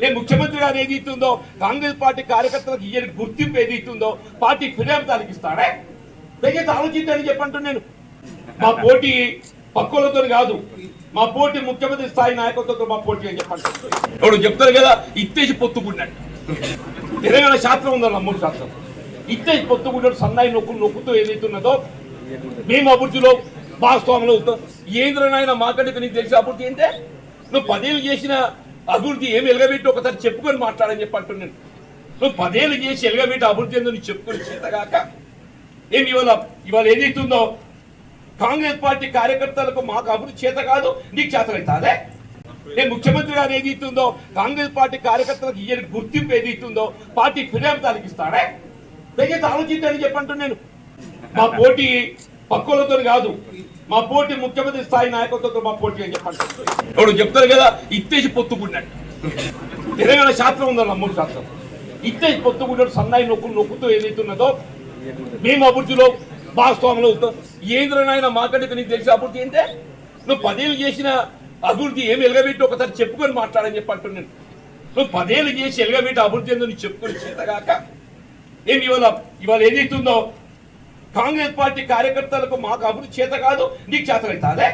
నేను ముఖ్యమంత్రి గారు ఏది ఇస్తుందో కాంగ్రెస్ పార్టీ కార్యకర్తలకు ఇయ్యని గుర్తింపు ఏది ఇస్తుందో పార్టీ ఫిర్యాదు తాలికిస్తాడే దయచేసి ఆలోచించండి చెప్పంటు నేను. మా పోటీ పక్కులతో కాదు మా పోటీ ముఖ్యమంత్రి స్థాయి నాయకత్వంతో మా పోటీ అని చెప్పండి ఇప్పుడు చెప్తారు కదా ఇత్తేసి పొత్తుకున్నాడు తెలంగాణ శాస్త్రం ఉందో మూడు శాస్త్రం? ఇత్తేసి పొత్తుకున్నాడు సన్నాయి నొక్కు నొక్కుతూ ఏదైతున్నదో మేము అభివృద్ధిలో భాగస్వాములు అవుతాం. ఏంద్రనాయన మాకంటే నీకు తెలిసి అభివృద్ధి ఏంటే నువ్వు పదేళ్ళు చేసిన అభివృద్ధి ఏమి ఎలగబెట్టి ఒకసారి చెప్పుకొని మాట్లాడని చెప్పి అంటున్నాను. సో పదేళ్ళు చేసి ఎలగబెట్టి అభివృద్ధి ఏందో చెప్పుకొని చేతగాక ఏమి ఇవాళ ఇవాళ ఏదైతుందో కాంగ్రెస్ పార్టీ కార్యకర్తలకు మాకు అభివృద్ధి చేత కాదు నీకు చేతలైతాదే నేను ముఖ్యమంత్రి గారు ఏదైతుందో కాంగ్రెస్ పార్టీ కార్యకర్తలకు ఇయ్యని గుర్తింపు ఏదైతుందో పార్టీ ఫిర్యాదు తలకిస్తాడే దయచేసి ఆలోచించండి చెప్పంటున్నాను మా పోటీ పక్కులతో కాదు మా పోటీ ముఖ్యమంత్రి స్థాయి నాయకత్వంతో మా పోటీ అని చెప్పండి. ఇప్పుడు చెప్తారు కదా ఇత్తేసి పొత్తుకున్నాడు తెలంగాణ శాస్త్రం ఉందో నమ్మూరు శాస్త్రం? ఇత్తేసి పొత్తుకున్నాడు సన్నాయి నొక్కు నొక్కుతూ ఏదైతున్నదో మేము అభివృద్ధిలో భాగస్వాములు అవుతాం. ఏంద్రనైనా మాకంటే నీకు తెలిసి అభివృద్ధి ఏంటే? నువ్వు పదేళ్ళు చేసిన అభివృద్ధి ఏమి ఎలగబెట్టి ఒకసారి చెప్పుకొని మాట్లాడని చెప్పి అంటున్నాను. నువ్వు పదేళ్ళు చేసి ఎలగబెట్టి అభివృద్ధి ఏందో నీకు చెప్పుకొని చేతగాక ఏమి ఇవాళ ఇవాళ ఏదైతుందో కాంగ్రెస్ పార్టీ కార్యకర్తలకు మాకు అభివృద్ధి చేత కాదు నీకు చేతనైతే